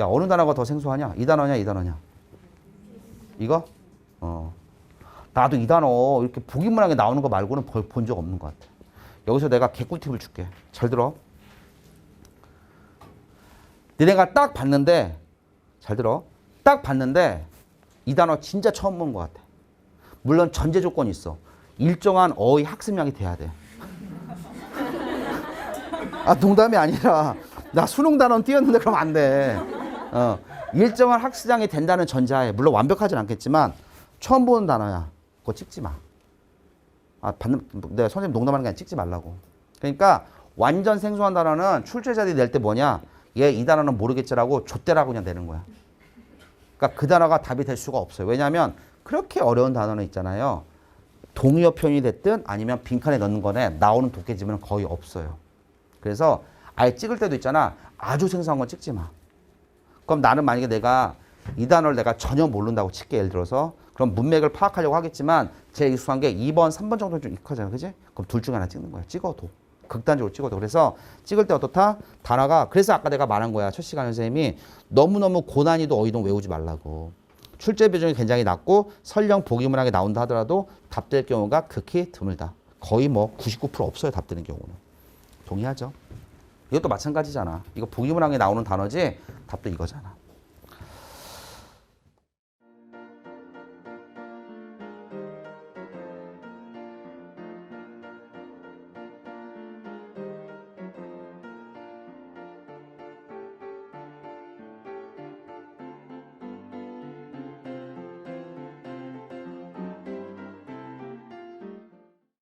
야 어느 단어가 더 생소하냐? 이 단어냐 이 단어냐? 이거? 어. 나도 이 단어 이렇게 보기문학에 나오는 거 말고는 본 적 없는 것 같아. 여기서 내가 개꿀팁을 줄게. 잘 들어. 니네가 딱 봤는데 잘 들어. 딱 봤는데 이 단어 진짜 처음 본 것 같아. 물론 전제 조건이 있어. 일정한 어휘 학습량이 돼야 돼. 아 농담이 아니라 나 수능 단원 띄었는데 그럼 안 돼. 어, 일정한 학습량이 된다는 전제하에 물론 완벽하진 않겠지만 처음 보는 단어야. 그거 찍지 마. 아 받는 내가 선생님 농담하는 게 아니라 찍지 말라고. 그러니까 완전 생소한 단어는 출제자들이 낼 때 뭐냐? 얘 이 단어는 모르겠지라고 좆대라고 그냥 내는 거야. 그러니까 그 단어가 답이 될 수가 없어요. 왜냐하면 그렇게 어려운 단어는 있잖아요. 동의어 표현이 됐든 아니면 빈칸에 넣는 거에 나오는 도깨지문은 거의 없어요. 그래서 아예 찍을 때도 있잖아. 아주 생소한 건 찍지 마. 그럼 나는 만약에 내가 이 단어를 내가 전혀 모른다고 칠게 예를 들어서 그럼 문맥을 파악하려고 하겠지만 제일 익숙한 게 2번, 3번 정도는 좀 익숙하잖아. 그지? 그럼 둘 중에 하나 찍는 거야. 찍어도. 극단적으로 찍어도. 그래서 찍을 때 어떻다? 단어가 그래서 아까 내가 말한 거야. 첫 시간에 선생님이 너무너무 고난이도 어휘동 외우지 말라고. 출제 비중이 굉장히 낮고 설령 보기문학에 나온다 하더라도 답될 경우가 극히 드물다. 거의 뭐 99% 없어요. 답되는 경우는. 동의하죠? 이것도 마찬가지잖아. 이거 보기문학에 나오는 단어지 답도 이거잖아.